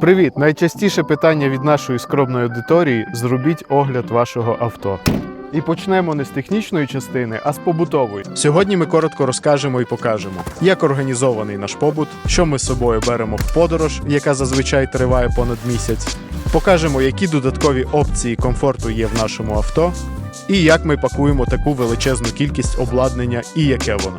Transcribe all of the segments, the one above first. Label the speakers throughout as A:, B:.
A: Привіт! Найчастіше питання від нашої скромної аудиторії зробіть огляд вашого авто. І почнемо не з технічної частини, а з побутової. Сьогодні ми коротко розкажемо і покажемо, як організований наш побут, що ми з собою беремо в подорож, яка зазвичай триває понад місяць. Покажемо, які додаткові опції комфорту є в нашому авто, і як ми пакуємо таку величезну кількість обладнання і яке воно.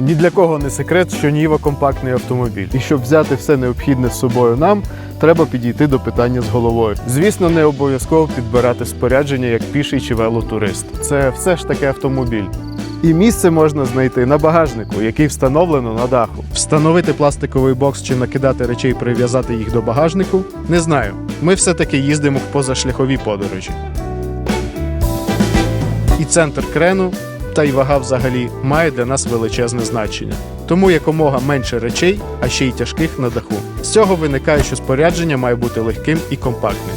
A: Ні для кого не секрет, що Ніва компактний автомобіль. І щоб взяти все необхідне з собою нам, треба підійти до питання з головою. Звісно, не обов'язково підбирати спорядження як піший чи велотурист. Це все ж таки автомобіль. І місце можна знайти на багажнику, який встановлено на даху. Встановити пластиковий бокс чи накидати речей, прив'язати їх до багажнику не знаю. Ми все-таки їздимо в позашляхові подорожі. І центр крену та й вага взагалі має для нас величезне значення. Тому якомога менше речей, а ще й тяжких на даху. З цього виникає, що спорядження має бути легким і компактним.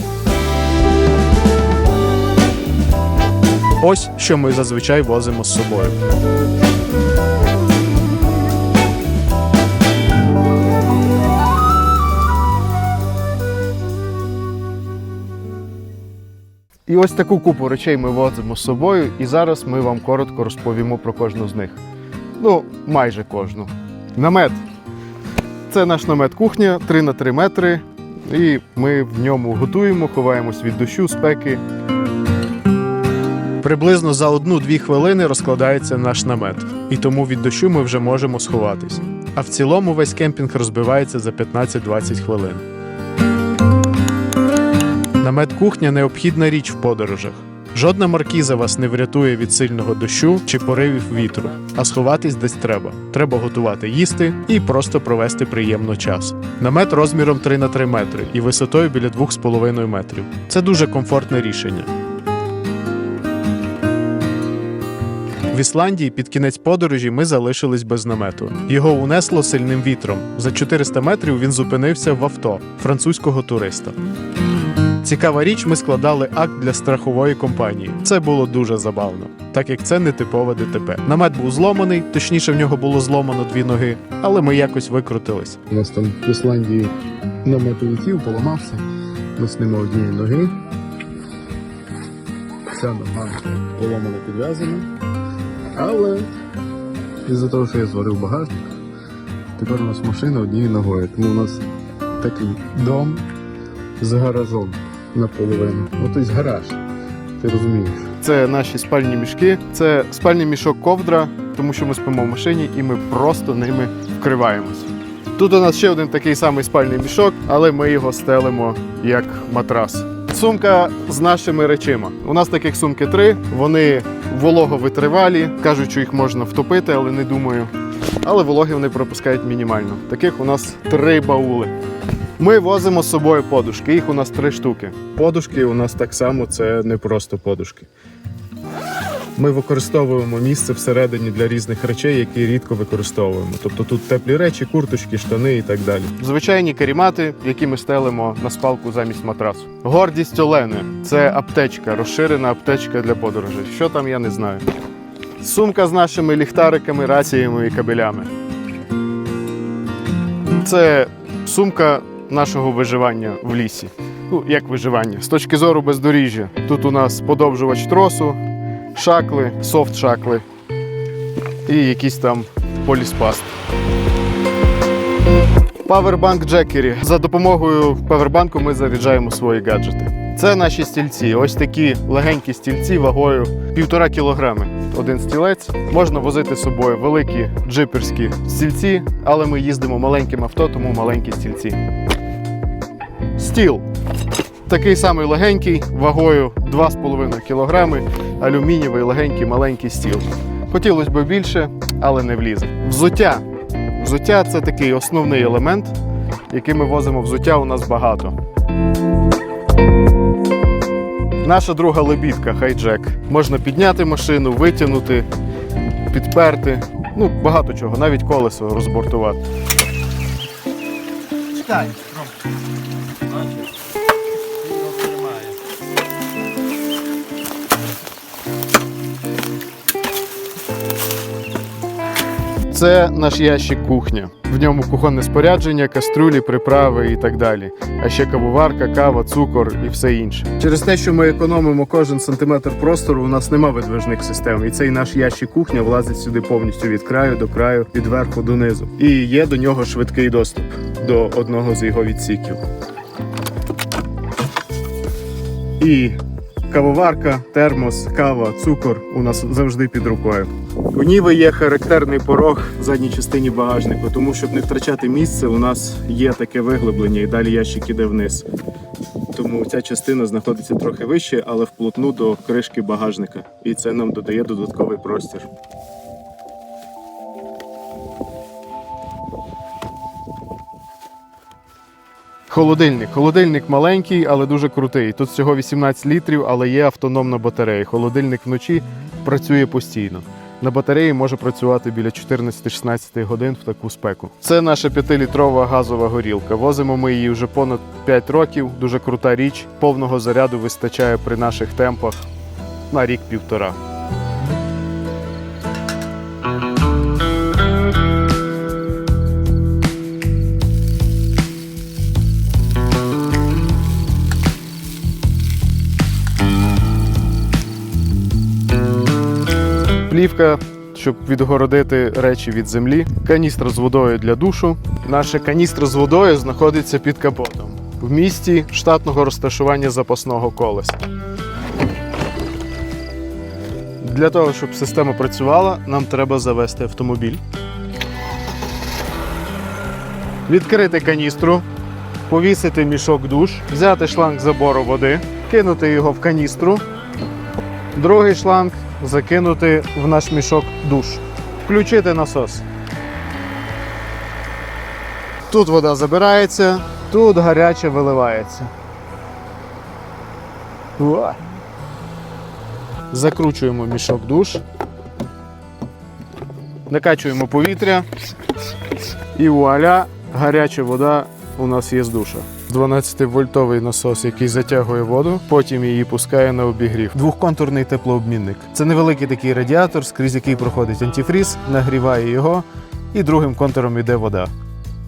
A: Ось що ми зазвичай возимо з собою. І ось таку купу речей ми возимо з собою, і зараз ми вам коротко розповімо про кожну з них. Ну, майже кожну. Намет. Це наш намет кухня 3 на 3 метри. І ми в ньому готуємо, ховаємось від дощу, спеки. Приблизно за одну-дві хвилини розкладається наш намет, і тому від дощу ми вже можемо сховатись. А в цілому весь кемпінг розбивається за 15-20 хвилин. Намет кухня необхідна річ в подорожах. Жодна маркіза вас не врятує від сильного дощу чи поривів вітру, а сховатись десь треба. Треба готувати їсти і просто провести приємно час. Намет розміром 3 на 3 метри і висотою біля 2,5 метрів. Це дуже комфортне рішення. В Ісландії під кінець подорожі ми залишились без намету. Його унесло сильним вітром. За 400 метрів він зупинився в авто французького туриста. Цікава річ, ми складали акт для страхової компанії. Це було дуже забавно, так як це не типове ДТП. Намет був зломаний, точніше в нього було зломано дві ноги, але ми якось викрутились.
B: У нас там в Ісландії намет улетів, поламався. Ми снимо однієї ноги. Ця нога поломана підв'язана. Але із-за того, що я зварив багажник, тепер у нас машина однією ногою. Тому у нас такий дом з гаражом наполовину. Ну, тобто гараж. Ти розумієш.
A: Це наші спальні мішки. Це спальний мішок ковдра, тому що ми спимо в машині і ми просто ними вкриваємось. Тут у нас ще один такий самий спальний мішок, але ми його стелимо як матрас. Сумка з нашими речима. У нас таких сумки три. Вони вологовитривалі. Кажуть, що їх можна втопити, але не думаю. Але вологи вони пропускають мінімально. Таких у нас три баули. Ми возимо з собою подушки. Їх у нас три штуки. Подушки у нас так само це не просто подушки. Ми використовуємо місце всередині для різних речей, які рідко використовуємо. Тобто тут теплі речі, курточки, штани і так далі. Звичайні карімати, які ми стелимо на спалку замість матрасу. Гордість Олени це аптечка, розширена аптечка для подорожей. Що там, я не знаю. Сумка з нашими ліхтариками, раціями і кабелями. Це сумка нашого виживання в лісі. Ну, як виживання? З точки зору бездоріжжя. Тут у нас подовжувач тросу, шакли, софт-шакли і якийсь там поліспаст. Павербанк Джекері. За допомогою павербанку ми заряджаємо свої гаджети. Це наші стільці. Ось такі легенькі стільці вагою півтора кілограми. Один стілець. Можна возити з собою великі джиперські стільці, але ми їздимо маленьким авто, тому маленькі стільці. Стіл. Такий самий легенький, вагою 2,5 кг, алюмінієвий легенький маленький стіл. Хотілося б більше, але не влізе. Взуття. Взуття це такий основний елемент, який ми возимо взуття у нас багато. Наша друга лебідка хайджек. Можна підняти машину, витягнути, підперти. Ну, багато чого, навіть колесо розбортувати.
C: Чекай,
A: Це наш ящик кухня. В ньому кухонне спорядження, каструлі, приправи і так далі. А ще кавоварка, кава, цукор і все інше. Через те, що ми економимо кожен сантиметр простору, у нас нема видвижних систем. І цей наш ящик кухня влазить сюди повністю від краю до краю, від верху до низу. І є до нього швидкий доступ до одного з його відсіків. І кавоварка, термос, кава, цукор у нас завжди під рукою. У Ніви є характерний порог в задній частині багажнику, тому щоб не втрачати місце, у нас є таке виглиблення, і далі ящик іде вниз. Тому ця частина знаходиться трохи вище, але вплотну до кришки багажника, і це нам додає додатковий простір. Холодильник. Холодильник маленький, але дуже крутий. Тут всього 18 літрів, але є автономна батарея. Холодильник вночі працює постійно. На батареї може працювати біля 14-16 годин в таку спеку. Це наша 5-літрова газова горілка. Возимо ми її вже понад 5 років. Дуже крута річ. Повного заряду вистачає при наших темпах на рік-півтора. Плівка, щоб відгородити речі від землі. Каністра з водою для душу. Наша каністра з водою знаходиться під капотом в місті штатного розташування запасного колеса. Для того, щоб система працювала, нам треба завести автомобіль. Відкрити каністру, повісити мішок душ, взяти шланг забору води, кинути його в каністру, другий шланг закинути в наш мішок душ. Включити насос. Тут вода забирається, тут гаряче виливається. Уа. Закручуємо мішок душ. Накачуємо повітря. І вуаля, гаряча вода у нас є з душа. 12-вольтовий насос, який затягує воду, потім її пускає на обігрів. Двохконтурний теплообмінник. Це невеликий такий радіатор, скрізь який проходить антифріз, нагріває його, і другим контуром йде вода.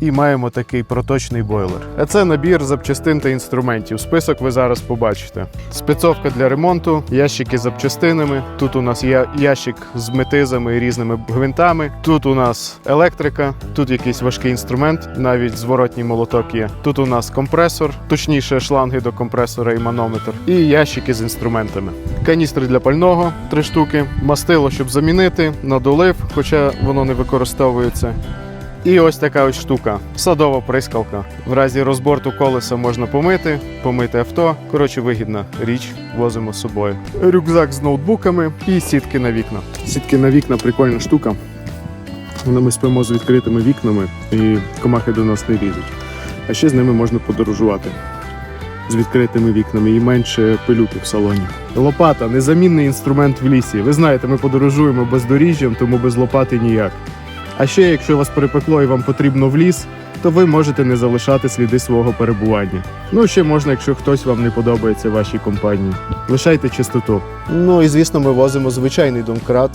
A: І маємо такий проточний бойлер. А це набір запчастин та інструментів. Список ви зараз побачите. Спецовка для ремонту, ящики з запчастинами. Тут у нас є ящик з метизами і різними гвинтами. Тут у нас електрика, тут якийсь важкий інструмент, навіть зворотній молоток є. Тут у нас компресор, точніше шланги до компресора і манометр, і ящики з інструментами. Каністри для пального три штуки, мастило, щоб замінити, надолив, хоча воно не використовується. І ось така ось штука садова прискалка. В разі розборту колеса можна помити, помити авто. Коротше, вигідна річ, возимо з собою. Рюкзак з ноутбуками і сітки на вікна. Сітки на вікна прикольна штука. Ми спимо з відкритими вікнами і комахи до нас не лізуть. А ще з ними можна подорожувати. З відкритими вікнами і менше пилюки в салоні. Лопата незамінний інструмент в лісі. Ви знаєте, ми подорожуємо бездоріжжям, тому без лопати ніяк. А ще, якщо вас перепекло і вам потрібно в ліс, то ви можете не залишати сліди свого перебування. Ну, ще можна, якщо хтось вам не подобається в вашій компанії. Лишайте чистоту. Ну і звісно, ми возимо звичайний домкрат.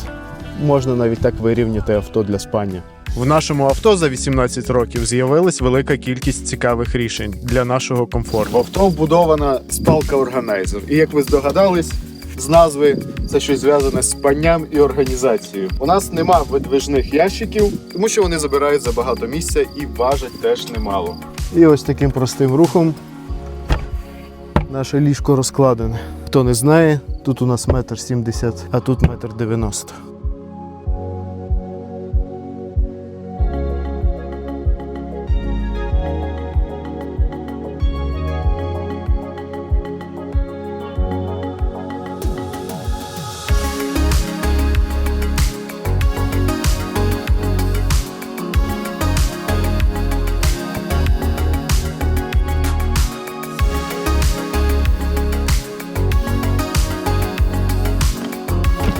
A: Можна навіть так вирівняти авто для спання. В нашому авто за 18 років з'явилась велика кількість цікавих рішень для нашого комфорту. В авто вбудована спалка органайзер. І як ви здогадались, з назви це щось зв'язане з панням і організацією. У нас нема видвижних ящиків, тому що вони забирають забагато місця і важать теж немало. І ось таким простим рухом наше ліжко розкладене. Хто не знає, тут у нас метр сімдесят, а тут метр дев'яносто.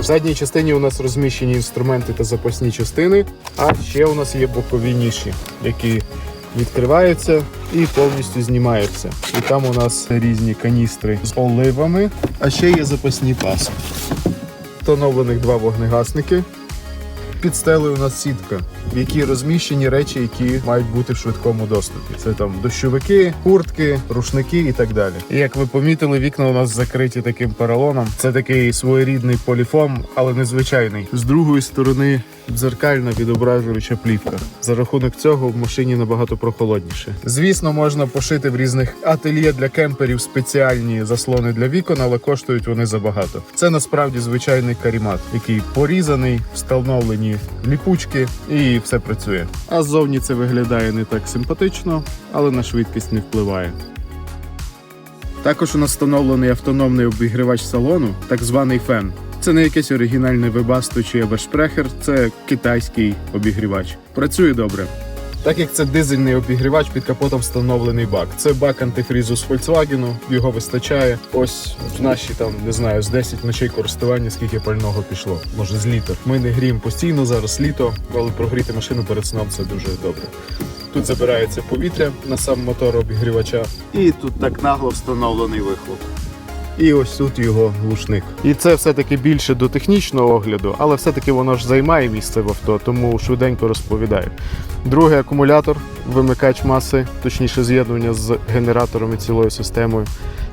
A: Задній частині у нас розміщені інструменти та запасні частини, а ще у нас є бокові ніші, які відкриваються і повністю знімаються. І там у нас різні каністри з оливами, а ще є запасні паси. Встановлених два вогнегасники. Під стелею у нас сітка, в якій розміщені речі, які мають бути в швидкому доступі. Це там дощовики, куртки, рушники і так далі. І як ви помітили, вікна у нас закриті таким поролоном. Це такий своєрідний поліфом, але незвичайний. З другої сторони дзеркальна відображуюча плівка. За рахунок цього в машині набагато прохолодніше. Звісно, можна пошити в різних ательє для кемперів спеціальні заслони для вікон, але коштують вони забагато. Це насправді звичайний карімат, який порізаний, встановлені ліпучки, і все працює. А ззовні це виглядає не так симпатично, але на швидкість не впливає. Також у нас встановлений автономний обігрівач салону, так званий фен. Це не якесь оригінальне вебасто чи Евершпрехер, це китайський обігрівач. Працює добре. Так як це дизельний обігрівач, під капотом встановлений бак. Це бак антифрізу з Volkswagen, його вистачає. Ось в наші там не знаю з 10 ночей користування, скільки пального пішло. Може з літр. Ми не гріємо постійно зараз літо, але прогріти машину перед сном це дуже добре. Тут забирається повітря на сам мотор обігрівача, і тут так нагло встановлений вихлоп. І ось тут його глушник. І це все-таки більше до технічного огляду, але все-таки воно ж займає місце в авто, тому швиденько розповідаю. Другий акумулятор, вимикач маси, точніше з'єднання з генератором і цілою системою,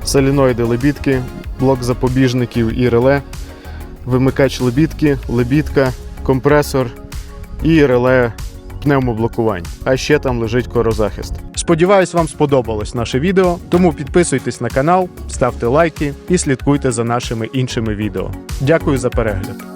A: соліноїди лебідки, блок запобіжників і реле, вимикач лебідки, лебідка, компресор і реле пневмоблокувань. А ще там лежить корозахист. Сподіваюсь, вам сподобалось наше відео, тому підписуйтесь на канал, ставте лайки і слідкуйте за нашими іншими відео. Дякую за перегляд.